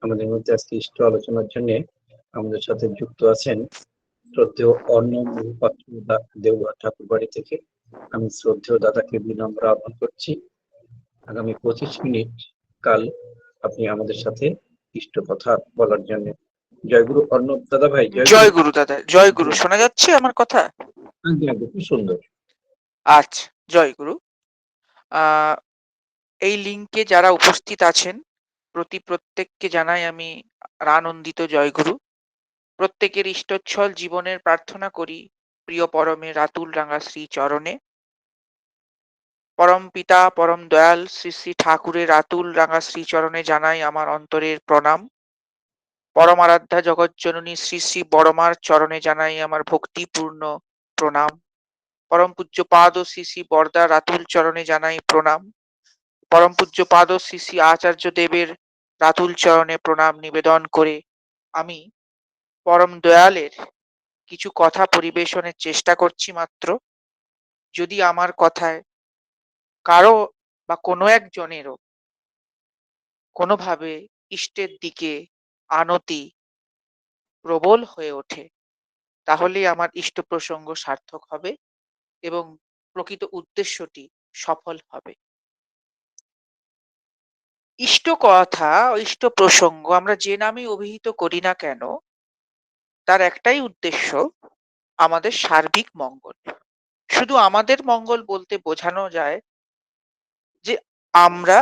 আমাদের মধ্যে আজকে ইষ্ট আলোচনার জন্য আমাদের সাথে যুক্ত আছেন শ্রদ্ধেয় অর্ণব মুখপাত্র দা- দেওঘর ঠাকুর বাড়ি থেকে। আমি শ্রদ্ধেয় দাদাকে বিনম্র আহ্বান করছি। আগামী পঁচিশ মিনিট কাল আপনি আমাদের সাথে ইষ্ট কথা বলার জন্য। জয়গুরু অর্ণব দাদা ভাই জয় গুরু। দাদা জয় গুরু। শোনা যাচ্ছে আমার কথা? আজ্ঞে, আজ্ঞে, খুব সুন্দর। আচ্ছা জয় গুরু। আহ এই লিঙ্কে যারা উপস্থিত আছেন প্রতি প্রত্যেককে জানাই আমি আনন্দিত জয় গুরু প্রত্যেকের ইষ্টচ্ছল জীবনের প্রার্থনা করি প্রিয় পরমে রাতুল রাঙা শ্রী চরণে। পরম পিতা, পরম দয়াল শ্রী শ্রী ঠাকুরের রাতুল রাঙা শ্রী চরণে জানাই আমার অন্তরের প্রণাম। পরম আরাধ্যা জগৎজননী শ্রী শ্রী বড়মার চরণে জানাই আমার ভক্তিপূর্ণ প্রণাম। পরম পূজ্য পাদ শ্রী শ্রী বরদা রাতুল চরণে জানাই প্রণাম। পরম পূজ্য পাদ শ্রী শ্রী আচার্য দেবের রাতুল চরণে প্রণাম নিবেদন করে আমি পরম দয়ালের কিছু কথা পরিবেশনের চেষ্টা করছি মাত্র। যদি আমার কথায় কারও বা কোনো একজনেরও কোনোভাবে ইষ্টের দিকে আনতি প্রবল হয়ে ওঠে, তাহলেই আমার ইষ্ট প্রসঙ্গ সার্থক হবে এবং প্রকৃত উদ্দেশ্যটি সফল হবে। ইষ্ট কথা ইষ্ট প্রসঙ্গ আমরা যে নামে অভিহিত করি না কেন, তার একটাই উদ্দেশ্য আমাদের সার্বিক মঙ্গল। শুধু আমাদের মঙ্গল বলতে বোঝানো যায় যে আমরা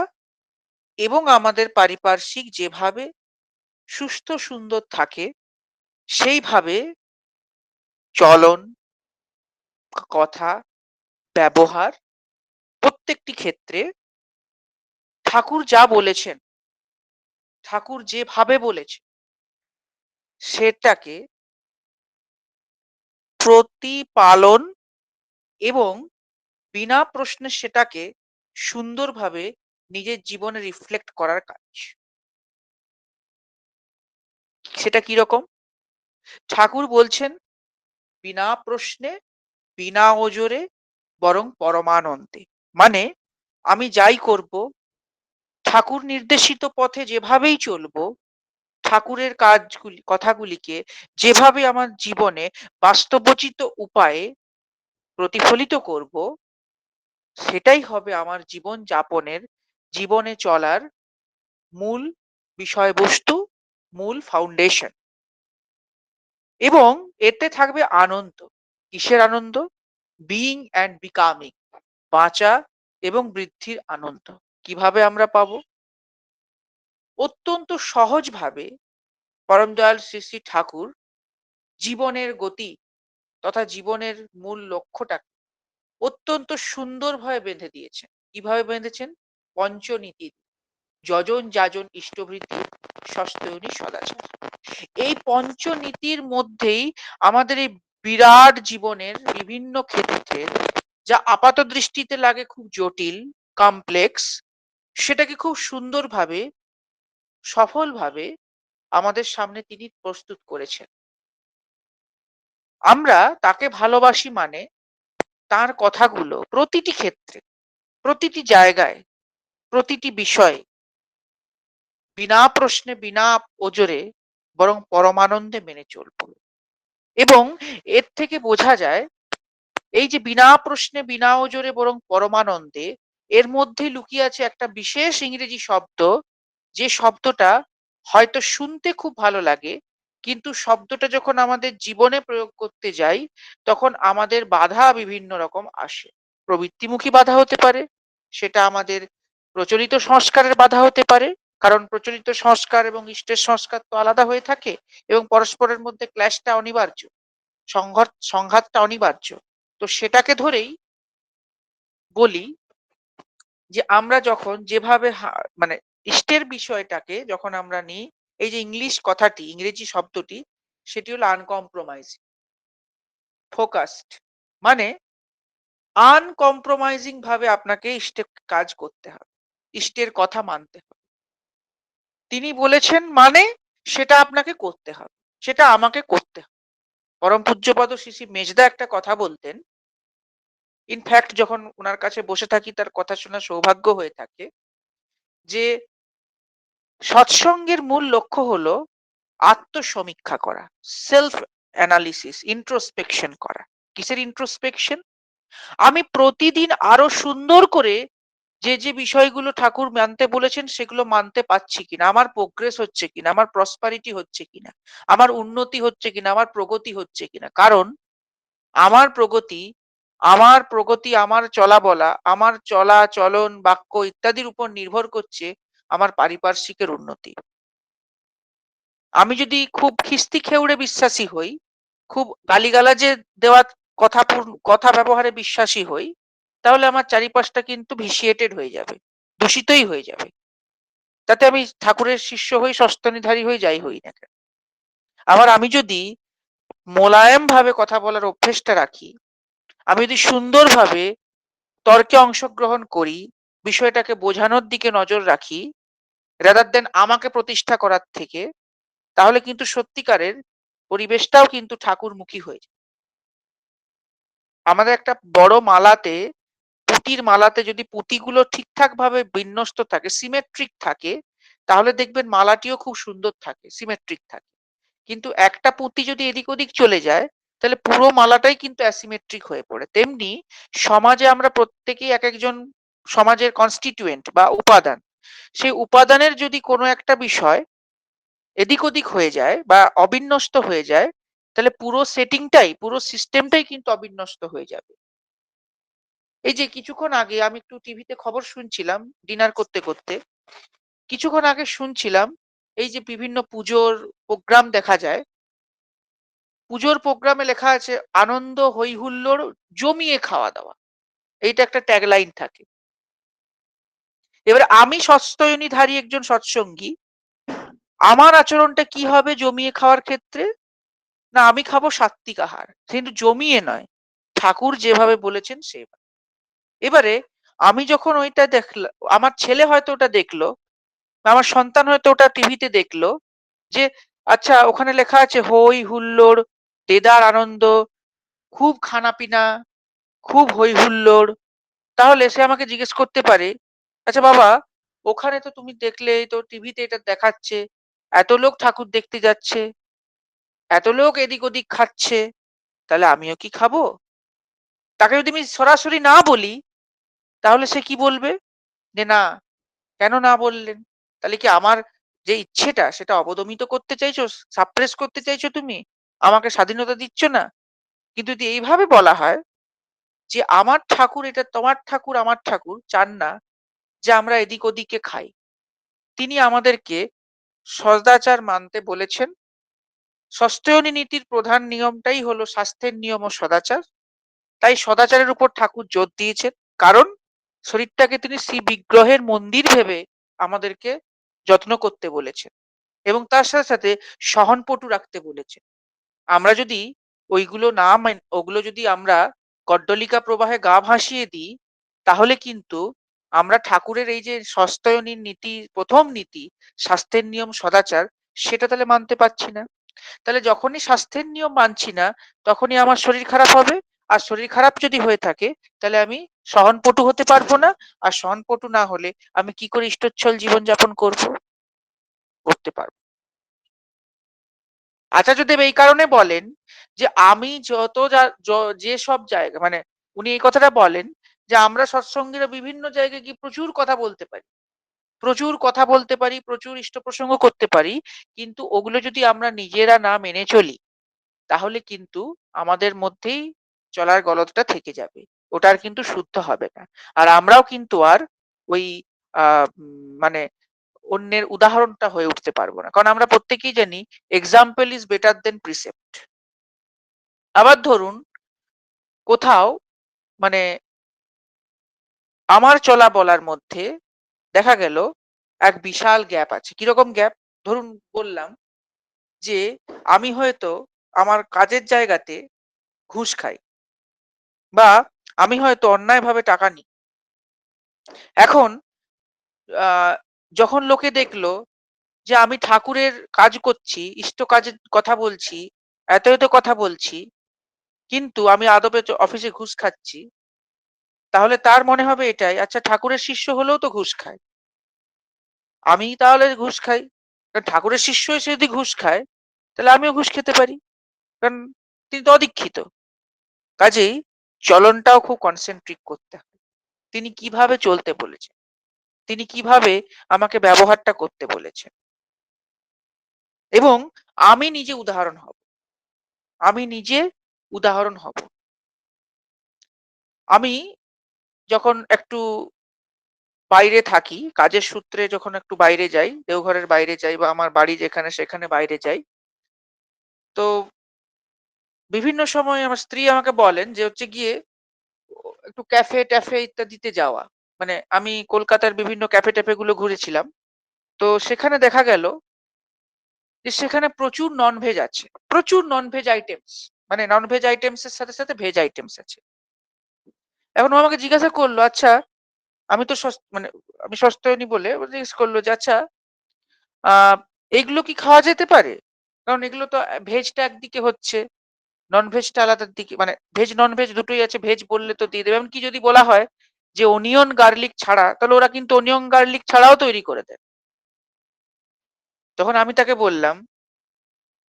এবং আমাদের পারিপার্শ্বিক যেভাবে সুস্থ, সুন্দর থাকে, সেইভাবে চলন, কথা, ব্যবহার প্রত্যেকটি ক্ষেত্রে ঠাকুর যা বলেছেন, ঠাকুর যেভাবে বলেছেন সেটাকে প্রতিপালন এবং বিনা প্রশ্নে সেটাকে সুন্দরভাবে নিজের জীবনে রিফ্লেক্ট করার কাজ। সেটা কি রকম? ঠাকুর বলছেন, বিনা প্রশ্নে, বিনা ওজরে, বরং পরমানন্দে। মানে আমি যাই করব ঠাকুর নির্দেশিত পথে যেভাবেই চলবো, ঠাকুরের কাজগুলি, কথাগুলিকে যেভাবে আমার জীবনে বাস্তবচিত উপায়ে প্রতিফলিত করব, সেটাই হবে আমার জীবন যাপনের, জীবনে চলার মূল বিষয়বস্তু, মূল ফাউন্ডেশন এবং এতে থাকবে আনন্দ। কিসের আনন্দ? বিইং অ্যান্ড বিকামিং বাঁচা এবং বৃদ্ধির আনন্দ। কীভাবে আমরা পাবো? অত্যন্ত সহজভাবে পরম দয়াল শ্রী শ্রী ঠাকুর জীবনের গতি তথা জীবনের মূল লক্ষ্যটাকে অত্যন্ত সুন্দরভাবে বেঁধে দিয়েছেন। কীভাবে বেঁধেছেন? পঞ্চনীতি যজন যাজন ইষ্টবৃদ্ধি সস্তয়নী সদাচার। এই পঞ্চনীতির মধ্যেই আমাদের এই বিরাট জীবনের বিভিন্ন ক্ষেত্রে যা আপাত দৃষ্টিতে লাগে খুব জটিল কমপ্লেক্স সেটাকে খুব সুন্দরভাবে, সফলভাবে আমাদের সামনে তিনি প্রস্তুত করেছেন। আমরা তাকে ভালোবাসি মানে তার কথাগুলো প্রতিটি ক্ষেত্রে, প্রতিটি জায়গায়, প্রতিটি বিষয়ে, বিনা প্রশ্নে, বিনা ওজরে বরং পরমানন্দে মেনে চলব। এবং এর থেকে বোঝা যায়, এই যে বিনা প্রশ্নে, বিনা ওজরে বরং পরমানন্দে এর মধ্যে লুকিয়ে আছে একটা বিশেষ ইংরেজি শব্দ, যে শব্দটা হয়তো শুনতে খুব ভালো লাগে, কিন্তু শব্দটা যখন আমাদের জীবনে প্রয়োগ করতে যাই, তখন আমাদের বাধা বিভিন্ন রকম আসে। প্রবৃত্তিমুখী বাধা হতে পারে, সেটা আমাদের প্রচলিত সংস্কারের বাধা হতে পারে, কারণ প্রচলিত সংস্কার এবং ইষ্টের সংস্কার তো আলাদা হয়ে থাকে, এবং পরস্পরের মধ্যে ক্ল্যাশটা অনিবার্য, সংঘাত, সংঘাতটা অনিবার্য। তো সেটাকে ধরেই বলি যে আমরা যখন যেভাবে মানে ইষ্টের বিষয়টাকে যখন আমরা নিই, এই যে ইংলিশ কথাটি, ইংরেজি শব্দটি, সেটি হলো আনকম্প্রোমাইজ ফোকাসড মানে আনকম্প্রোমাইজিং ভাবে আপনাকে ইষ্টের কাজ করতে হবে, ইষ্টের কথা মানতে হবে। তিনি বলেছেন মানে সেটা আপনাকে করতে হবে, সেটা আমাকে করতে হবে। পরম পূজ্যপদ শ্রী মেজদা একটা কথা বলতেন ইনফ্যাক্ট যখন ওনার কাছে বসে থাকি, তার কথা শোনা সৌভাগ্য হয়ে থাকে যে, সৎসঙ্গের মূল লক্ষ্য হলো আত্মসমীক্ষা করা সেলফ অ্যানালিসিস ইন্ট্রোস্পেকশন করা। কিসের ইন্ট্রোস্পেকশন আমি প্রতিদিন আরও সুন্দর করে যে যে বিষয়গুলো ঠাকুর মানতে বলেছেন, সেগুলো মানতে পারছি কিনা, আমার প্রোগ্রেস হচ্ছে কিনা, আমার প্রসপারিটি হচ্ছে কিনা, আমার উন্নতি হচ্ছে কিনা, আমার প্রগতি হচ্ছে কিনা। কারণ, আমার প্রগতি আমার প্রগতি, আমার চলা বলা, আমার চলা, চলন, বাক্য ইত্যাদির উপর নির্ভর করছে আমার পারিপার্শ্বিকের উন্নতি। আমি যদি খুব খিস্তি খেউড়ে বিশ্বাসী হই, খুব গালিগালাজে দেওয়া কথা কথা ব্যবহারে বিশ্বাসী হই, তাহলে আমার চারিপাশটা কিন্তু ভিসিয়েটেড হয়ে যাবে, দূষিতই হয়ে যাবে। তাতে আমি ঠাকুরের শিষ্য হই, সস্তনীধারী হয়ে যাই হই না কেন। আবার আমি যদি মোলায়েম ভাবে কথা বলার অভ্যেসটা রাখি আমি যদি সুন্দরভাবে তর্কে অংশগ্রহণ করি, বিষয়টাকে বোঝানোর দিকে নজর রাখি রাদার দেন আমাকে প্রতিষ্ঠা করার থেকে, তাহলে কিন্তু সত্যিকারের পরিবেশটাও কিন্তু ঠাকুরমুখী হয়ে যায়। আমাদের একটা বড় মালাতে, পুঁতির মালাতে যদি পুঁতিগুলো ঠিকঠাক ভাবে বিন্যস্ত থাকে সিমেট্রিক থাকে, তাহলে দেখবেন মালাটিও খুব সুন্দর থাকে সিমেট্রিক থাকে। কিন্তু একটা পুঁতি যদি এদিক ওদিক চলে যায় তাহলে পুরো মালাটাই কিন্তু অ্যাসিমেট্রিক হয়ে পড়ে। তেমনি সমাজে আমরা প্রত্যেকেই এক একজন সমাজের কনস্টিটিউয়েন্ট বা উপাদান। সেই উপাদানের যদি কোনো একটা বিষয় এদিক ওদিক হয়ে যায় বা অবিন্যস্ত হয়ে যায়, তাহলে পুরো সেটিংটাই পুরো সিস্টেমটাই কিন্তু অবিন্যস্ত হয়ে যাবে। এই যে কিছুক্ষণ আগে আমি একটু টিভিতে খবর শুনছিলাম ডিনার করতে করতে। কিছুক্ষণ আগে শুনছিলাম, এই যে বিভিন্ন পুজোর প্রোগ্রাম দেখা যায় পুজোর প্রোগ্রামে লেখা আছে, আনন্দ হই হুল্লোড় জমিয়ে খাওয়া দাওয়া। এইটা একটা ট্যাগলাইন থাকে। এবার আমি সস্তয়নীধারী একজন সৎসঙ্গী, আমার আচরণটা কি হবে জমিয়ে খাওয়ার ক্ষেত্রে? না, আমি খাব সাত্বিক আহার, কিন্তু জমিয়ে নয়, ঠাকুর যেভাবে বলেছেন সেভাবে। এবারে আমি যখন ওইটা দেখলাম আমার ছেলে হয়তো ওটা দেখল, আমার সন্তান হয়তো ওটা টিভিতে দেখল যে আচ্ছা ওখানে লেখা আছে হই হুল্লোড় দেদার আনন্দ, খুব খানাপিনা, খুব হই হুল্লোড় তাহলে সে আমাকে জিজ্ঞেস করতে পারে আচ্ছা বাবা, ওখানে তো তুমি দেখলে, তো টিভিতে এটা দেখাচ্ছে, এত লোক ঠাকুর দেখতে যাচ্ছে, এত লোক এদিক ওদিক খাচ্ছে, তাহলে আমিও কি খাব? তাকে যদি আমি সরাসরি না বলি, তাহলে সে কি বলবে? যে না, কেন না বললেন? তাহলে কি আমার যে ইচ্ছেটা, সেটা অবদমিত করতে চাইছো সাপ্রেস করতে চাইছো তুমি? আমাকে স্বাধীনতা দিচ্ছ না? কিন্তু যদি এইভাবে বলা হয় যে আমার ঠাকুর এটা তোমার ঠাকুর, আমার ঠাকুর চান না যে আমরা এদিক ওদিকে খাই। তিনি আমাদেরকে সদাচার মানতে বলেছেন। সস্তয়নী নীতির প্রধান নিয়মটাই হলো স্বাস্থ্যের নিয়ম ও সদাচার। তাই সদাচারের উপর ঠাকুর জোর দিয়েছেন। কারণ শরীরটাকে তিনি শ্রী বিগ্রহের মন্দির ভেবে আমাদেরকে যত্ন করতে বলেছেন এবং তার সাথে সাথে সহনপটু রাখতে বলেছেন। আমরা যদি ওইগুলো না ওগুলো যদি আমরা কড্ডলিকা প্রবাহে গা ভাসিয়ে দিই, তাহলে কিন্তু আমরা ঠাকুরের এই যে সস্তয়নীর নীতি, প্রথম নীতি, স্বাস্থ্যের নিয়ম সদাচার, সেটা তাহলে মানতে পারছি না। তাহলে যখনই স্বাস্থ্যের নিয়ম মানছি না, তখনই আমার শরীর খারাপ হবে। আর শরীর খারাপ যদি হয়ে থাকে, তাহলে আমি সহনপটু হতে পারব না। আর সহনপটু না হলে আমি কি করে ইষ্টচ্ছল জীবনযাপন করব? করতে পারব আচার্যদেব এই কারণে বলেন যে, আমি যত যা- সব জায়গা মানে উনি এই কথাটা বলেন যে, আমরা সৎসঙ্গীরা বিভিন্ন জায়গায় গিয়ে প্রচুর কথা বলতে পারি। প্রচুর কথা বলতে পারি, প্রচুর ইষ্ট প্রসঙ্গ করতে পারি, কিন্তু ওগুলো যদি আমরা নিজেরা না মেনে চলি, তাহলে কিন্তু আমাদের মধ্যেই চলার গলতটা থেকে যাবে। ওটা আর কিন্তু শুদ্ধ হবে না। আর আমরাও কিন্তু আর ওই মানে অন্যের উদাহরণটা হয়ে উঠতে পারব না। কারণ আমরা প্রত্যেকেই জানি example is better than precept আবার ধরুন, কোথাও মানে আমার চলা বলার মধ্যে দেখা গেল এক বিশাল গ্যাপ আছে। কীরকম গ্যাপ ধরুন বললাম যে আমি হয়তো আমার কাজের জায়গাতে ঘুষ খাই বা আমি হয়তো অন্যায়ভাবে টাকা নিই। এখন যখন লোকে দেখল যে আমি ঠাকুরের কাজ করছি, ইষ্ট কাজের কথা বলছি এত এত কথা বলছি, কিন্তু আমি আদবে অফিসে ঘুষ খাচ্ছি, তাহলে তার মনে হবে এটাই আচ্ছা ঠাকুরের শিষ্য হলেও তো ঘুষ খায়। আমি তাহলে ঘুষ খাই? কারণ ঠাকুরের শিষ্য এসে যদি ঘুষ খায়, তাহলে আমিও ঘুষ খেতে পারি। কারণ তিনি তো অদীক্ষিত। কাজেই চলনটাও খুব কনসেন্ট্রিক করতে হবে তিনি কীভাবে চলতে বলেছেন? তিনি কীভাবে আমাকে ব্যবহারটা করতে বলেছেন। এবং আমি নিজে উদাহরণ হব। আমি নিজে উদাহরণ হব। আমি যখন একটু বাইরে থাকি, কাজের সূত্রে যখন একটু বাইরে যাই, দেওঘরের বাইরে যাই বা আমার বাড়ি যেখানে সেখানে বাইরে যাই, তো বিভিন্ন সময় আমার স্ত্রী আমাকে বলেন যে হচ্ছে গিয়ে একটু ক্যাফে ট্যাফে ইত্যাদিতে যাওয়া। মানে আমি কলকাতার বিভিন্ন ক্যাফে ট্যাফে গুলো ঘুরেছিলাম। তো সেখানে দেখা গেল যে সেখানে প্রচুর নন ভেজ আছে। প্রচুর নন ভেজ আইটেমস মানে নন ভেজ আইটেমস এর সাথে সাথে ভেজ আইটেমস আছে। এখন আমাকে জিজ্ঞাসা করল আচ্ছা আমি তো মানে আমি সস্তায়নী বলে জিজ্ঞেস করল যে আচ্ছা আহ এগুলো কি খাওয়া যেতে পারে? কারণ এগুলো তো ভেজটা একদিকে হচ্ছে নন ভেজটা আলাদার দিকে মানে ভেজ নন ভেজ দুটোই আছে ভেজ বললে তো দিয়ে দেবে। এমনকি যদি বলা হয় যে অনিয়ন গার্লিক ছাড়া, তাহলে ওরা কিন্তু অনিয়ন গার্লিক ছাড়াও তৈরি করে দেয়। তখন আমি তাকে বললাম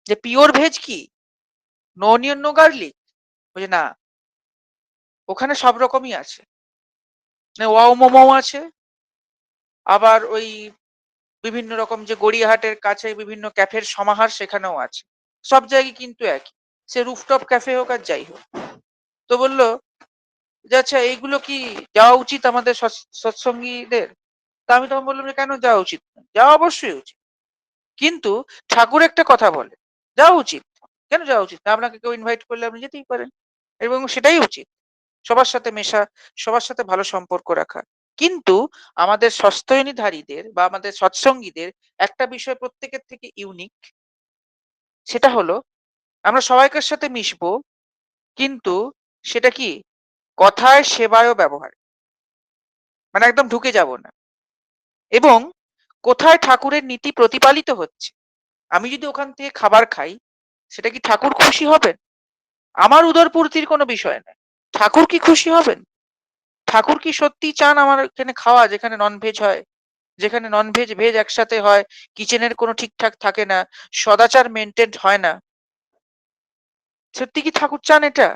যে পিওর ভেজ কি? নো অনিয়ন নো গার্লিক বলছে, না। ওখানে সব রকমই আছে। ওয়াও মোমো আছে। আবার ওই বিভিন্ন রকম যে গড়িয়াহাটের কাছে বিভিন্ন ক্যাফের সমাহার সেখানেও আছে। সব জায়গায় কিন্তু একই। সে রুফটপ ক্যাফে হোক আর যাই হোক। তো বলল আচ্ছা এইগুলো কি যাওয়া উচিত আমাদের সৎ- সৎসঙ্গীদের? তা আমি তখন বললাম যে, কেন যাওয়া উচিত? না? যাওয়া অবশ্যই উচিত। কিন্তু ঠাকুর একটা কথা বলে, যাওয়া উচিত। কেন যাওয়া উচিত? না আপনাকে কেউ ইনভাইট করলে আপনি যেতেই পারেন। এবং সেটাই উচিত। সবার সাথে মেশা, সবার সাথে ভালো সম্পর্ক রাখা। কিন্তু আমাদের সস্তয়নীধারীদের বা আমাদের সৎসঙ্গীদের একটা বিষয় প্রত্যেকের থেকে ইউনিক সেটা হলো আমরা সবাইকার সাথে মিশবো, কিন্তু সেটা কি? কথায় সেবায়ও ব্যবহার। মানে একদম ঢুকে যাব না। এবং কোথায় ঠাকুরের নীতি প্রতিপালিত হচ্ছে? আমি যদি ওখান থেকে খাবার খাই, সেটা কি ঠাকুর খুশি হবেন? আমার উদরপূর্তির কোনো বিষয় না ঠাকুর কি খুশি হবেন? ঠাকুর কি সত্যি চান আমার এখানে খাওয়া, যেখানে নন ভেজ হয়? যেখানে নন ভেজ ভেজ একসাথে হয় কিচেনের কোনো ঠিকঠাক থাকে না, সদাচার মেনটেন হয় না? সত্যি কি ঠাকুর চান এটা?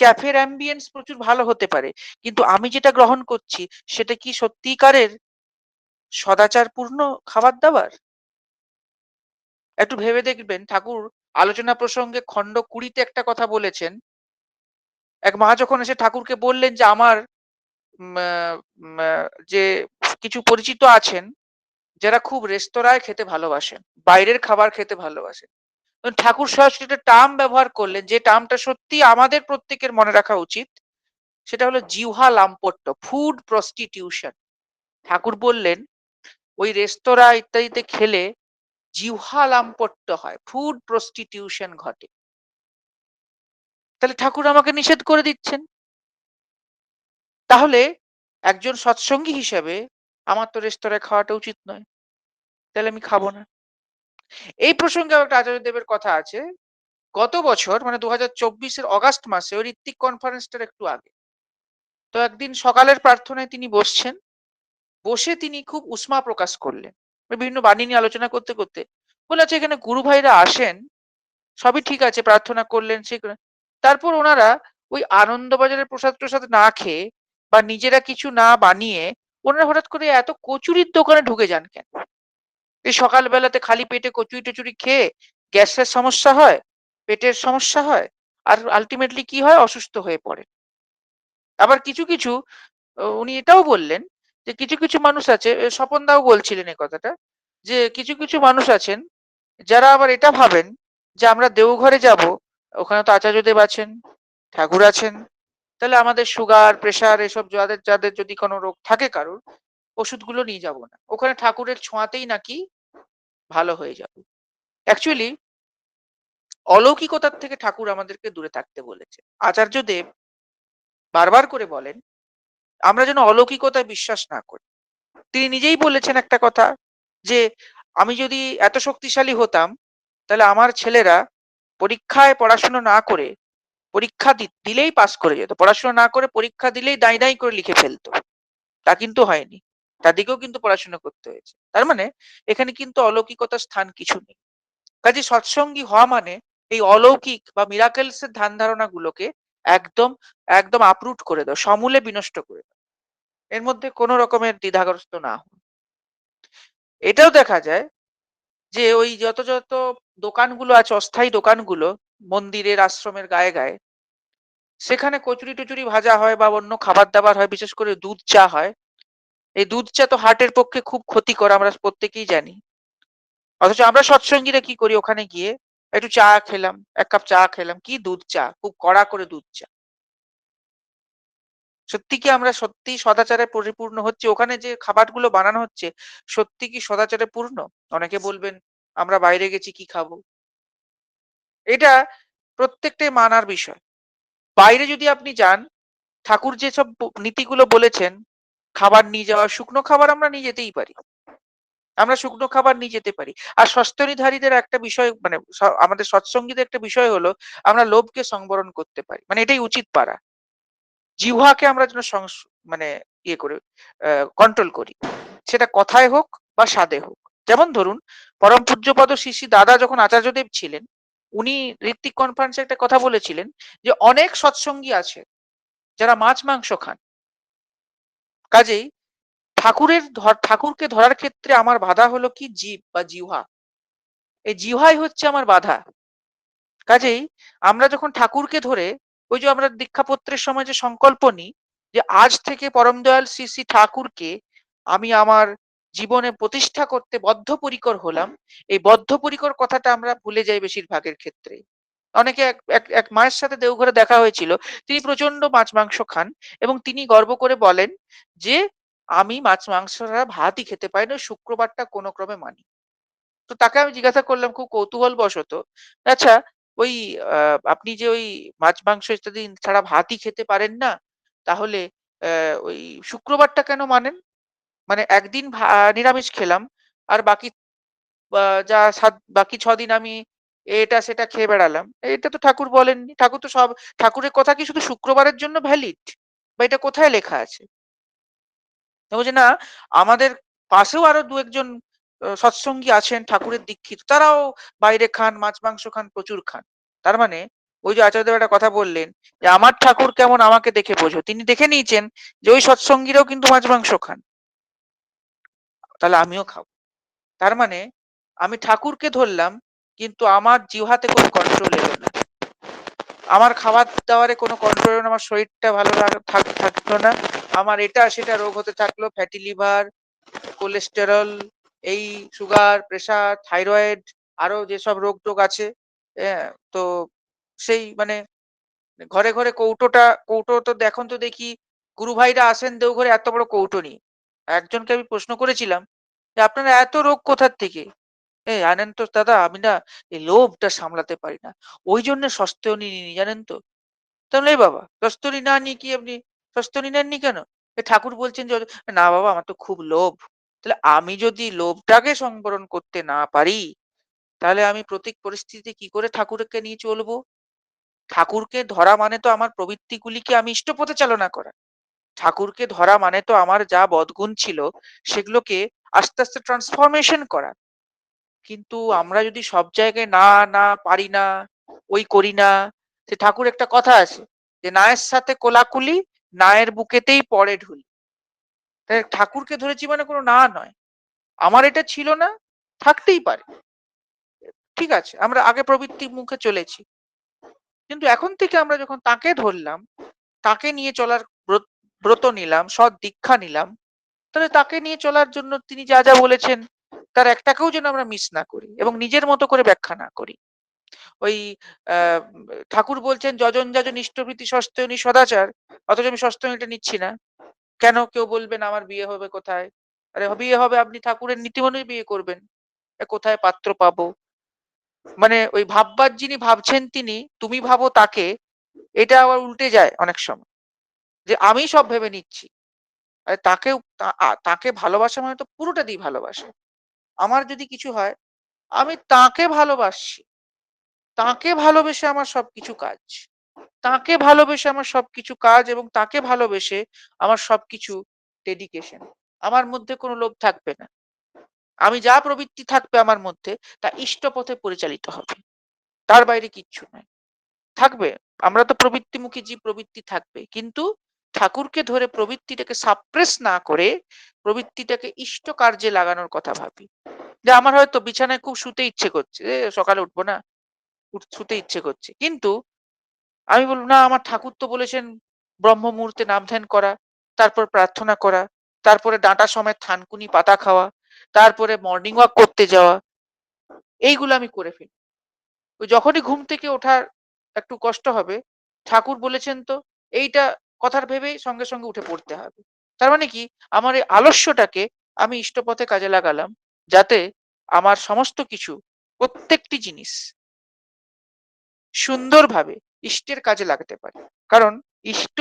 ক্যাফের অ্যাম্বিয়েন্স প্রচুর ভালো হতে পারে, কিন্তু আমি যেটা গ্রহণ করছি, সেটা কি সত্যিকারের সদাচারপূর্ণ খাবার দাবার একটু ভেবে দেখবেন, ঠাকুর আলোচনা প্রসঙ্গে খণ্ড কুড়িতে একটা কথা বলেছেন। এক মা যখন এসে ঠাকুরকে বললেন যে, আমার যে কিছু পরিচিত আছেন, যারা খুব রেস্তোরাঁয় খেতে ভালোবাসেন, বাইরের খাবার খেতে ভালোবাসেন ঠাকুর সরাসরি টার্ম ব্যবহার করলেন যে টার্মটা সত্যি আমাদের প্রত্যেকের মনে রাখা উচিত, সেটা হলো জিহ্বা লাম্পট্য ফুড প্রস্টিটিউশন ঠাকুর বললেন, ওই রেস্তোরাঁ ইত্যাদিতে খেলে জিহ্বা লাম্পট্য হয় ফুড প্রস্টিটিউশন ঘটে। তাহলে ঠাকুর আমাকে নিষেধ করে দিচ্ছেন। তাহলে একজন সৎসঙ্গী হিসেবে আমার তো রেস্তোরাঁয় খাওয়াটা উচিত নয়। তাহলে আমি খাব না। এই প্রসঙ্গে একটা আচার্য দেবের কথা আছে। গত বছর মানে দু হাজার চব্বিশের অগাস্ট মাসে ওই ঋত্বিক কনফারেন্সটার একটু আগে। তো একদিন সকালের প্রার্থনায় তিনি বসছেন। বসে তিনি খুব উষ্মা প্রকাশ করলেন। বিভিন্ন বাণী নিয়ে আলোচনা করতে করতে। বলে আচ্ছা এখানে গুরু ভাইরা আসেন। সবই ঠিক আছে, প্রার্থনা করলেন, সে তারপর ওনারা ওই আনন্দবাজারের প্রসাদ প্রসাদ না খেয়ে বা নিজেরা কিছু না বানিয়ে, ওনারা হঠাৎ করে এত কচুরির দোকানে ঢুকে যান কেন? এই সকালবেলাতে খালি পেটে কচুরি টচুরি খেয়ে গ্যাসের সমস্যা হয়, পেটের সমস্যা হয়, আর আলটিমেটলি কি হয়? অসুস্থ হয়ে পড়ে। আবার কিছু কিছু উনি এটাও বললেন যে কিছু কিছু মানুষ আছে স্বপন দাও বলছিলেন এই কথাটা, যে কিছু কিছু মানুষ আছেন, যারা আবার এটা ভাবেন যে আমরা দেওঘরে যাব, ওখানে তো আচার্যদেব আছেন, ঠাকুর আছেন, তাহলে আমাদের সুগার প্রেসার এসব যাদের যাদের যদি কোনো রোগ থাকে কারোর ওষুধগুলো নিয়ে যাব না। ওখানে ঠাকুরের ছোঁয়াতেই নাকি ভালো হয়ে যাবে। অ্যাকচুয়ালি অলৌকিকতার থেকে ঠাকুর আমাদেরকে দূরে থাকতে বলেছে। আচার্যদেব বারবার করে বলেন, আমরা যেন অলৌকিকতায় বিশ্বাস না করি। তিনি নিজেই বলেছেন একটা কথা যে, আমি যদি এত শক্তিশালী হতাম, তাহলে আমার ছেলেরা পরীক্ষায় পড়াশোনা না করে, পরীক্ষা দিলেই পাস করে যেত। পড়াশোনা না করে পরীক্ষা দিলেই দাঁই দাঁই করে লিখে ফেলতো। তা কিন্তু হয়নি। তাদেরকেও কিন্তু পড়াশোনা করতে হয়েছে। তার মানে এখানে কিন্তু অলৌকিকতার স্থান কিছু নেই। কাজে সৎসঙ্গী হওয়া মানে এই অলৌকিক বা মিরাকেলস এর ধ্যান ধারণা গুলোকে একদম একদম আপরুট করে দাও সমূলে বিনষ্ট করে দাও এর মধ্যে কোনো রকমের দ্বিধাগ্রস্ত না হন। এটাও দেখা যায় যে ওই যত যত দোকানগুলো আছে, অস্থায়ী দোকানগুলো মন্দিরের আশ্রমের গায়ে গায়ে, সেখানে কচুরি টচুরি ভাজা হয় বা অন্য খাবার দাবার হয়, বিশেষ করে দুধ, চা হয় এই দুধ চা তো হার্টের পক্ষে খুব ক্ষতিকর, আমরা প্রত্যেকেই জানি। অথচ আমরা সৎসঙ্গীরা কি করি ওখানে গিয়ে? একটু চা খেলাম, এক কাপ চা খেলাম। কি দুধ চা খুব কড়া করে দুধ চা সত্যি কি আমরা সত্যি সদাচারে পরিপূর্ণ হচ্ছে? ওখানে যে খাবারগুলো বানানো হচ্ছে, সত্যি কি সদাচারে পূর্ণ? অনেকে বলবেন, আমরা বাইরে গেছি, কি খাব? এটা প্রত্যেকটাই মানার বিষয়। বাইরে যদি আপনি যান, ঠাকুর যেসব নীতিগুলো বলেছেন খাবার নিয়ে যাওয়া, শুকনো খাবার আমরা নিয়ে যেতেই পারি। আমরা শুকনো খাবার নিয়ে যেতে পারি। আর সস্তনীধারীদের একটা বিষয় মানে আমাদের সৎসঙ্গীদের একটা বিষয় হলো, আমরা লোভকে সংবরণ করতে পারি। মানে এটাই উচিত পারা। জিহ্বাকে আমরা যেন মানে ইয়ে করে কন্ট্রোল করি। সেটা কথায় হোক বা স্বাদে হোক। যেমন ধরুন, পরম পূজ্যপদ শ্রী দাদা যখন আচার্যদেব ছিলেন, উনি ঋত্বিক কনফারেন্সে একটা কথা বলেছিলেন যে, অনেক সৎসঙ্গী আছে যারা মাছ মাংস খান। কাজেই ঠাকুরের ঠাকুরকে ধরার ক্ষেত্রে আমার বাধা হলো কি জীব বা জিহ্বা। এই জিহ্বাই হচ্ছে আমার বাধা। কাজেই আমরা যখন ঠাকুরকে ধরে ওই যে আমরা দীক্ষাপত্রের সময় যে সংকল্প নিই যে আজ থেকে পরম দয়াল শ্রী শ্রী ঠাকুরকে আমি আমার জীবনে প্রতিষ্ঠা করতে বদ্ধপরিকর হলাম, এই বদ্ধপরিকর কথাটা আমরা ভুলে যাই বেশিরভাগের ক্ষেত্রে। অনেকে এক, এক- মায়ের সাথে দেওঘরে দেখা হয়েছিল। তিনি প্রচণ্ড মাছ মাংস খান এবং তিনি গর্ব করে বলেন যে, আমি মাছ মাংস ছাড়া ভাতই খেতে পারি না, শুক্রবারটা কোনো ক্রমে মানি। তো তাকে আমি জিজ্ঞাসা করলাম, খুব কৌতূহল বশত আচ্ছা ওই আপনি যে ওই মাছ মাংস ইত্যাদি ছাড়া ভাতই খেতে পারেন না, তাহলে ওই শুক্রবারটা কেন মানেন? মানে একদিন নিরামিষ খেলাম, আর বাকি যা সাত, বাকি ছদিন আমি এটা সেটা খেয়ে বেড়ালাম। এটা তো ঠাকুর বলেননি। ঠাকুর তো সব, ঠাকুরের কথা কি শুধু শুক্রবারের জন্য ভ্যালিড বা এটা কোথায় লেখা আছে? বলছে, না, আমাদের পাশেও আরও দু একজন সৎসঙ্গী আছেন ঠাকুরের দীক্ষিত। তারাও বাইরে খান, মাছ, মাংস খান, প্রচুর খান। তার মানে ওই যে আচার্যদেব একটা কথা বললেন যে, আমার ঠাকুর কেমন আমাকে দেখে বোঝো? তিনি দেখে নিয়েছেন যে, ওই সৎসঙ্গীরাও কিন্তু মাছ, মাংস খান। তাহলে আমিও খাব। তার মানে আমি ঠাকুরকে ধরলাম কিন্তু আমার জিহাতে কোনো কন্ট্রোল এলো না। আমার খাবার দাবারে কোনো কন্ট্রোল এলো না, আমার শরীরটা ভালো থাকল না। আমার এটা সেটা রোগ হতে থাকল ফ্যাটি লিভার কোলেস্টেরল এই সুগার প্রেসার থাইরয়েড আরও যেসব রোগ টোগ আছে তো সেই মানে ঘরে ঘরে কৌটোটা, কৌটো তো এখন তো দেখি গুরু ভাইরা আসেন দেওঘরে, এত বড় কৌটো নিয়ে। একজনকে আমি প্রশ্ন করেছিলাম যে, আপনারা এত রোগ কোথার থেকে? এই জানেন তো দাদা, আমি না এই লোভটা সামলাতে পারি না। ওই জন্য সস্তনী নিই জানেন তো। তাহলে বাবা সস্তনী না নিয়ে কি আপনি সস্তনী নেননি কেন? ঠাকুর বলছেন যে, না বাবা, আমার তো খুব লোভ। তাহলে আমি যদি লোভটাকে সংবরণ করতে না পারি, তাহলে আমি প্রত্যেক পরিস্থিতিতে কি করে ঠাকুরকে নিয়ে চলবো? ঠাকুরকে ধরা মানে তো আমার প্রবৃত্তিগুলিকে আমি ইষ্টপথে চালনা করা। ঠাকুরকে ধরা মানে তো আমার যা বদগুণ ছিল, সেগুলোকে আস্তে আস্তে ট্রান্সফরমেশন করা। কিন্তু আমরা যদি সব জায়গায় না না পারি না, ওই করি না, সে ঠাকুর একটা কথা আছে যে, নায়ের সাথে কোলাকুলি, নায়ের বুকেতেই পড়ে ঢুলি। তাই ঠাকুরকে ধরেছি মানে কোনো না নয়। আমার এটা ছিল না, থাকতেই পারে। ঠিক আছে, আমরা আগে প্রবৃত্তির মুখে চলেছি। কিন্তু এখন থেকে আমরা যখন তাকে ধরলাম, তাকে নিয়ে চলার ব্রত- ব্রত নিলাম, সৎ দীক্ষা নিলাম, তাহলে তাকে নিয়ে চলার জন্য তিনি যা যা বলেছেন তার একটাকেও যেন আমরা মিস না করি এবং নিজের মতো করে ব্যাখ্যা না করি। ওই ঠাকুর বলছেন, যজন যাজন ইষ্টভৃতি সস্তয়নী সদাচার, অথচ আমি সস্তয়নীটা নিচ্ছি না। কেন কেউ বলবেন আমার বিয়ে হবে কোথায়? আরে বিয়ে হবে, আপনি ঠাকুরের নীতি বিয়ে করবেন। কোথায় পাত্র পাবো? মানে ওই ভাববার যিনি ভাবছেন তিনি, তুমি ভাবো তাকে। এটা আবার উল্টে যায় অনেক সময়। যে আমি সব ভেবে নিচ্ছি। তাকে তাকে ভালোবাসা মানে তো পুরোটা দিয়ে ভালোবাসা। আমার যদি কিছু হয়, আমি তাকে ভালোবাসছি তাকে ভালোবেসে আমার সবকিছু কাজ। তাকে ভালোবেসে আমার সবকিছু কাজ এবং তাকে ভালোবেসে আমার সবকিছু ডেডিকেশন আমার মধ্যে কোনো লোভ থাকবে না। আমি যা প্রবৃত্তি থাকবে আমার মধ্যে, তা ইষ্ট পথে পরিচালিত হবে। তার বাইরে কিচ্ছু নয় থাকবে। আমরা তো প্রবৃত্তিমুখী জীব, প্রবৃত্তি থাকবে। কিন্তু ঠাকুরকে ধরে প্রবৃত্তিটাকে সাপ্রেস না করে প্রবৃত্তিটাকে ইষ্ট কার্যে লাগানোর কথা ভাবি। যে আমার হয়তো বিছানায় খুব শুতে ইচ্ছে করছে সকালে উঠবো না শুতে ইচ্ছে করছে। কিন্তু আমি বলব, না, আমার ঠাকুর তো বলেছেন ব্রহ্ম মুহূর্তে নাম ধ্যান করা, তারপর প্রার্থনা করা, তারপরে ডাঁটা সময় থানকুনি, পাতা খাওয়া, তারপরে মর্নিং ওয়াক করতে যাওয়া, এইগুলো আমি করে ফেলি। যখনই ঘুম থেকে ওঠার একটু কষ্ট হবে, ঠাকুর বলেছেন তো, এইটা কথার ভেবেই সঙ্গে সঙ্গে উঠে পড়তে হবে। তার মানে কি? আমার এই আলস্যটাকে আমি ইষ্টপথে কাজে লাগালাম যাতে আমার সমস্ত কিছু, প্রত্যেকটি জিনিস সুন্দরভাবে ইষ্টের কাজে লাগাতে পারে। কারণ ইষ্ট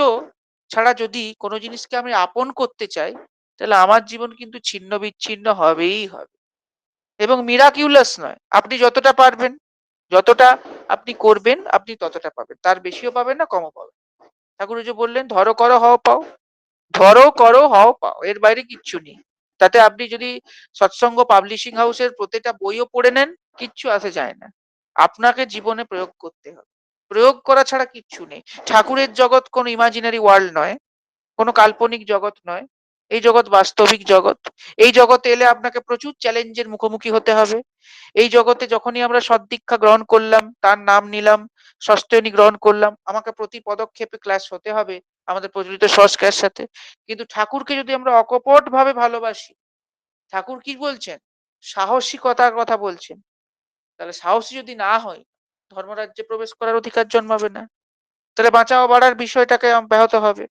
ছাড়া যদি কোনো জিনিসকে আমি আপন করতে চাই, তাহলে আমার জীবন কিন্তু ছিন্ন বিচ্ছিন্ন হবেই হবে। এবং মিরাকিউলাস নয়। আপনি যতটা পারবেন, যতটা আপনি করবেন, আপনি ততটা পাবেন। তার বেশিও পাবেন না, কমও পাবেন। ঠাকুর যে বললেন, ধরো করো, হও পাও। ধরো করো, হও পাও। এর বাইরে কিচ্ছু নেই। তাতে আপনি যদি সৎসঙ্গ পাবলিশিং হাউসের প্রতিটা বইও পড়ে নেন, কিচ্ছু আসে যায় না। আপনাকে জীবনে প্রয়োগ করতে হবে। প্রয়োগ করা ছাড়া কিচ্ছু নেই। ঠাকুরের জগৎ কোনো ইমাজিনারি ওয়ার্ল্ড নয়, কোনো কাল্পনিক জগৎ নয়। এই জগৎ বাস্তবিক জগৎ। এই জগতে এলে আপনাকে প্রচুর চ্যালেঞ্জের মুখোমুখি হতে হবে। এই জগতে যখনই আমরা সদ্দীক্ষা গ্রহণ করলাম, তার নাম নিলাম ষষ্ঠনী গ্রহণ করলাম, আমাকে প্রতি পদক্ষেপে ক্লাস হতে হবে আমাদের প্রচলিত সংস্কারের সাথে। কিন্তু ঠাকুরকে যদি আমরা অকপট ভাবে ভালোবাসি, ঠাকুর কি বলছেন? সাহসিকতার কথা বলছেন। তাহলে সাহসী যদি না হয়, ধর্মরাজ্যে প্রবেশ করার অধিকার জন্মাবে না। তাহলে বাঁচাও বাড়ার বিষয়টাকে ব্যাহত হবে।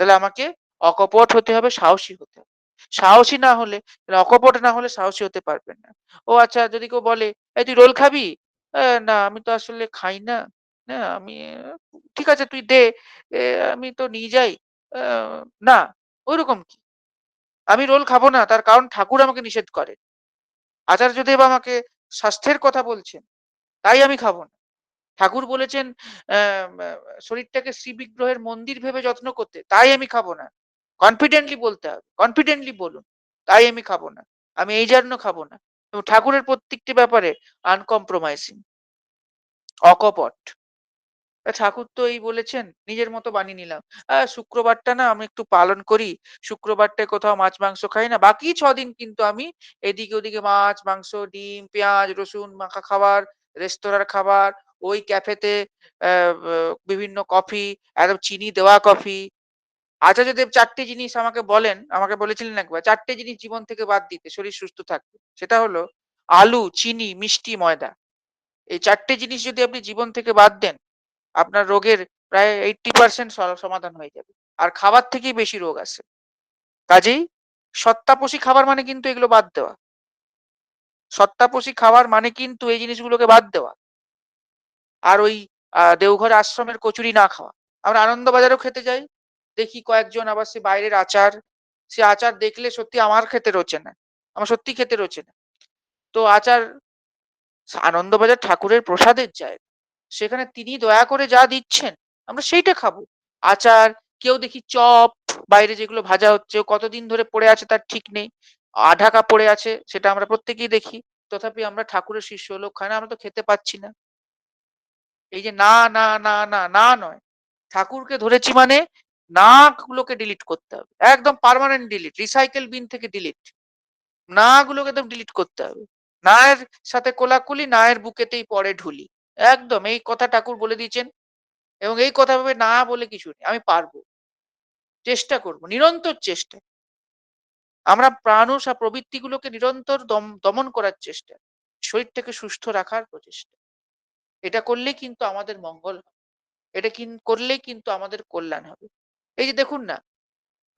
তাহলে আমাকে অকপট হতে হবে, সাহসী হতে হবে। সাহসী না হলে অকপট না হলে সাহসী হতে পারবেন না। ও আচ্ছা যদি কেউ বলে এই তুই রোল খাবি? "আহ, না আমি তো আসলে খাই না। না আমি ঠিক আছে তুই দে। আমি তো নিয়ে যাই। না ওইরকম কি? আমি রোল খাব না তার কারণ ঠাকুর আমাকে নিষেধ করে। আচার্যদেব আমাকে স্বাস্থ্যের কথা বলছেন তাই আমি খাব না। ঠাকুর বলেছেন শরীরটাকে শ্রী বিগ্রহের মন্দির ভেবে যত্ন করতে তাই আমি খাব না। কনফিডেন্টলি বলতে হবে। কনফিডেন্টলি বলুন। তাই আমি খাব না। আমি এই জন্য খাব না। এবং ঠাকুরের প্রত্যেকটি ব্যাপারে আনকম্প্রোমাইজিং অকপট। ঠাকুর তো এই বলেছেন, নিজের মতো বানিয়ে নিলাম। আহ শুক্রবারটা না আমি একটু পালন করি। শুক্রবারটা কোথাও মাছ মাংস খাই না। বাকি ছদিন কিন্তু আমি এদিকে ওদিকে মাছ, মাংস, ডিম, পেঁয়াজ, রসুন, মাখা খাবার, রেস্তোরাঁর খাবার, ওই ক্যাফেতে বিভিন্ন কফি একদম চিনি দেওয়া কফি আচার্যদেব চারটে জিনিস আমাকে বলেন, আমাকে বলেছিলেন একবার, চারটে জিনিস জীবন থেকে বাদ দিতে, শরীর সুস্থ থাকবে সেটা হলো আলু, চিনি, মিষ্টি, ময়দা। এই চারটে জিনিস যদি আপনি জীবন থেকে বাদ দেন, আপনার রোগের প্রায় এইটটি পার্সেন্ট সমাধান হয়ে যাবে। আর খাবার থেকেই বেশি রোগ আসে। কাজেই সত্তাপোষী খাবার মানে কিন্তু এগুলো বাদ দেওয়া। সত্তাপোষী খাবার মানে কিন্তু এই জিনিসগুলোকে বাদ দেওয়া। আর ওই দেওঘর আশ্রমের কচুরি না খাওয়া। আমরা আনন্দবাজারও খেতে যাই দেখি কয়েকজন আবার সে বাইরের আচার, সে আচার দেখলে সত্যি আমার খেতে রোচে না, আমার সত্যি খেতে রোচে না। তো আচার আনন্দবাজার ঠাকুরের প্রসাদের জায়গা সেখানে তিনি দয়া করে যা দিচ্ছেন, আমরা সেইটা খাব। আচার, কেউ দেখি চপ, বাইরে যেগুলো ভাজা হচ্ছে, কতদিন ধরে পড়ে আছে তার ঠিক নেই আঢাকা পড়ে আছে, সেটা আমরা প্রত্যেকেই দেখি, তথাপি আমরা ঠাকুরের শিষ্য লোক খায় না, আমরা তো খেতে পাচ্ছি না। এই যে না না না না না নয়, ঠাকুরকে ধরেছি মানে না গুলোকে ডিলিট করতে হবে। একদম পার্মানেন্ট ডিলিট রিসাইকেল বিন থেকে ডিলিট না গুলোকে একদম ডিলিট করতে হবে। নায়ের সাথে কোলাকুলি, নায়ের বুকেতেই পড়ে ঢুলি। একদম, এই কথা ঠাকুর বলে দিয়েছেন। এবং এই কথা ভাবে না বলে কিছু নেই। আমি পারব। চেষ্টা করব, নিরন্তর চেষ্টা। আমরা প্রাণুষ আর প্রবৃত্তিগুলোকে নিরন্তর দম- দমন করার চেষ্টা। শরীরটাকে সুস্থ রাখার প্রচেষ্টা। এটা করলে কিন্তু আমাদের মঙ্গল হবে। এটা করলেই কিন্তু আমাদের কল্যাণ হবে। এই যে দেখুন না,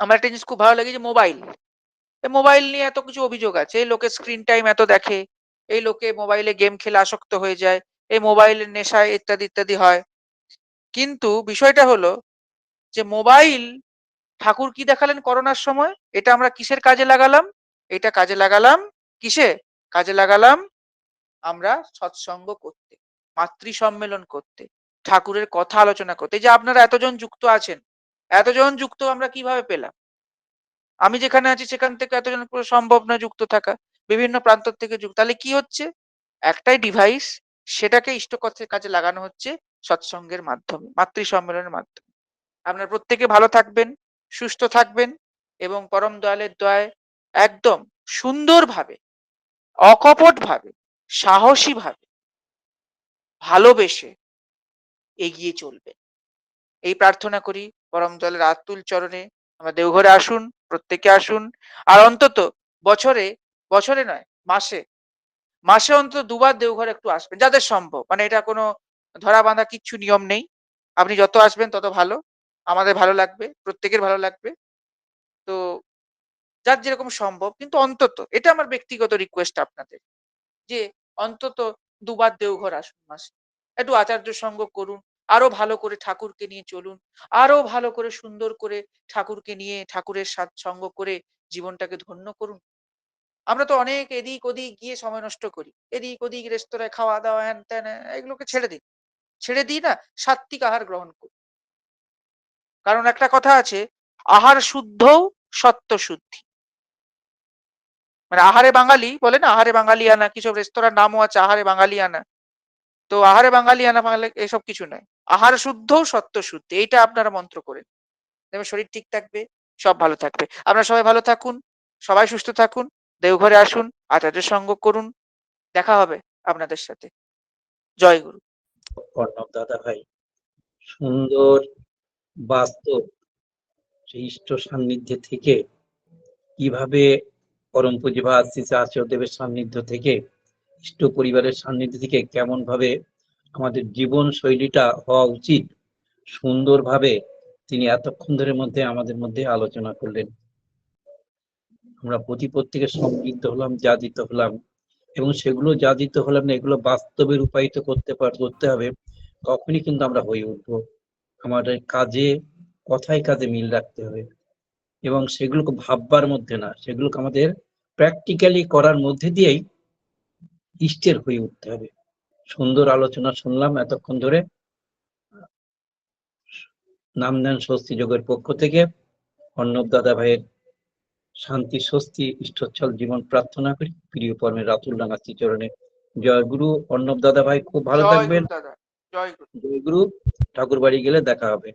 আমার একটা জিনিস খুব ভালো লাগে যে মোবাইল মোবাইল নিয়ে এত কিছু অভিযোগ আছে। এই লোকের স্ক্রিন টাইম এত দেখে, এই লোকে মোবাইলে গেম খেলে আসক্ত হয়ে যায়, এই মোবাইলের নেশায় ইত্যাদি ইত্যাদি হয়। কিন্তু বিষয়টা হলো যে মোবাইল, ঠাকুর কি দেখালেন করোনার সময়? এটা আমরা কিসের কাজে লাগালাম? এটা কাজে লাগালাম কিসে? কাজে লাগালাম আমরা সৎসঙ্গ করতে মাতৃ সম্মেলন করতে, ঠাকুরের কথা আলোচনা করতে। যে আপনারা এতজন যুক্ত আছেন এতজন যুক্ত আমরা কীভাবে পেলাম? আমি যেখানে আছি সেখান থেকে এতজন সম্ভব নয় যুক্ত থাকা। বিভিন্ন প্রান্ত থেকে যুক্ত। তাহলে কি হচ্ছে? একটাই ডিভাইস সেটাকে ইষ্টকথের কাজে লাগানো হচ্ছে সৎসঙ্গের মাধ্যমে মাতৃ সম্মেলনের মাধ্যমে। আপনার প্রত্যেকে ভালো থাকবেন, সুস্থ থাকবেন এবং পরম দয়ালের দয়ায় একদম সুন্দরভাবে, অকপটভাবে, সাহসীভাবে ভালোবেসে এগিয়ে চলবে এই প্রার্থনা করি পরম দয়ালের আতুল চরণে আমরা দেওঘরে আসুন, প্রত্যেকে আসুন। আর অন্তত বছরে বছরে নয়, মাসে মাসে অন্তত দুবার দেওঘরে একটু আসবেন, যাদের সম্ভব। মানে এটা কোনো ধরা বাঁধা কিচ্ছু নিয়ম নেই। আপনি যত আসবেন তত ভালো। আমাদের ভালো লাগবে, প্রত্যেকের ভালো লাগবে। তো যার যেরকম সম্ভব, কিন্তু অন্তত, এটা আমার ব্যক্তিগত রিকোয়েস্ট আপনাদের, যে অন্তত দুবার দেওঘর আসুন মাসে। একটু আচার্য সঙ্গ করুন আরও ভালো করে ঠাকুরকে নিয়ে চলুন। আরও ভালো করে সুন্দর করে ঠাকুরকে নিয়ে ঠাকুরের সাথ সঙ্গ করে জীবনটাকে ধন্য করুন। আমরা তো অনেক এদিক ওদিক গিয়ে সময় নষ্ট করি। এদিক ওদিক রেস্তোরাঁয় খাওয়া দাওয়া, হ্যান ত্যান, এগুলোকে ছেড়ে দিন ছেড়ে দিই না সাত্বিক আহার গ্রহণ করুন কারণ একটা কথা আছে, আহার শুদ্ধও সত্য শুদ্ধি। মানে আহারে বাঙালি বলে না, আহারে বাঙালি আনা কিসব রেস্তোরাঁর নামও আছে, আহারে বাঙালি আনা তো আহারে বাঙালি, আনা বাঙালি, এসব কিছু নয়। আহার শুদ্ধও সত্য শুদ্ধ, এইটা আপনারা মন্ত্র করেন। দেখবেন শরীর ঠিক থাকবে, সব ভালো থাকবে। আপনারা সবাই ভালো থাকুন, সবাই সুস্থ থাকুন, দেওঘরে আসুন, আচার্যের সঙ্গ করুন, দেখা হবে আপনাদের সাথে। জয় গুরু। অর্ণব দাদা ভাই, সুন্দর, বাস্তব সেই ইষ্ট সান্নিধ্যে থেকে কীভাবে পরম পুঁজিভা শ্রী আচার্যদেবের সান্নিধ্য থেকে ইষ্ট পরিবারের সান্নিধ্য থেকে কেমন ভাবে আমাদের জীবন শৈলীটা হওয়া উচিত, সুন্দরভাবে তিনি এতক্ষণ ধরে মধ্যে আমাদের মধ্যে আলোচনা করলেন। আমরা প্রতি প্রত্যেকে সমৃদ্ধ হলাম, যাদিত হলাম এবং সেগুলো যাদিত হলাম না, এগুলো বাস্তবে রূপায়িত করতে পার, করতে হবে, তখনই কিন্তু আমরা হয়ে উঠবো। আমাদের কাজে, কথায় কাজে মিল রাখতে হবে এবং সেগুলোকে ভাববার মধ্যে না, সেগুলোকে আমাদের প্র্যাকটিক্যালি করার মধ্যে দিয়েই ইষ্টের হয়ে উঠতে হবে। সুন্দর আলোচনা শুনলাম এতক্ষণ ধরে। নাম দেন স্বস্তি যোগের পক্ষ থেকে। অর্ণব দাদা ভাইয়ের শান্তি স্বস্তি ইষ্টচ্ছল জীবন প্রার্থনা করি। প্রিয় পরমের রাতুল ডাঙ্গা চরণে জয় গুরু। অর্ণব দাদা ভাই খুব ভালো থাকবেন। জয় গুরু। ঠাকুর বাড়ি গেলে দেখা হবে।